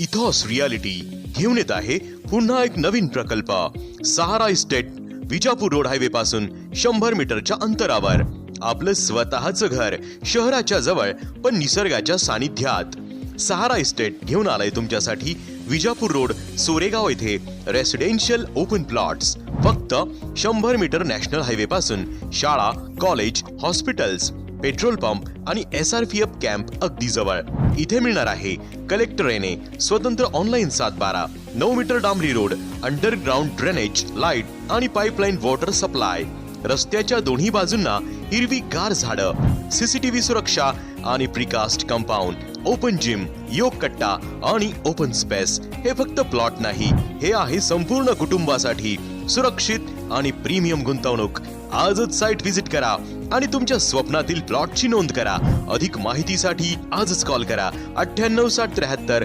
Ethos reality घेऊन येत आहे पुन्हा एक नवीन प्रकल्प. Sahara estate Vijapur road highway पासून शंभर मीटरच्या अंतरावर. आपलं स्वतःचं घर शहराच्या जवळ पण निसर्गाच्या सानिध्यात. सहारा इस्टेट घेऊन आलाय तुमच्यासाठी विजापूर रोड सोरेगाव येथे रेसिडेन्शियल ओपन प्लॉट्स फक्त शंभर मीटर नॅशनल हायवे पासून शाळा कॉलेज हॉस्पिटल्स. पेट्रोल पंप आणि S R P F camp अगदी जवळ. इथे मिळणार आहे कलेक्टर येणे स्वतंत्र ऑनलाईन सात बारा नऊ मीटर डांबरी रोड अंडरग्राऊंड ड्रेनेज लाइट आणि पाईपलाईन वॉटर सप्लाय रस्त्याच्या दोन्ही बाजूंना हिरवी गार झाडं सीसीटीव्ही सुरक्षा आणि प्रिकास्ट कंपाऊंड ओपन जिम योग कट्टा आणि ओपन स्पेस हे फक्त प्लॉट नाही हे आहे संपूर्ण कुटुंबासाठी सुरक्षित आणि प्रीमियम गुंतवणूक. आजच साईट व्हिजिट करा आणि तुमच्या स्वप्नातील प्लॉटची नोंद करा. अधिक माहितीसाठी आजच कॉल करा. अठ्ठ्याण्णव साठ त्र्याहत्तर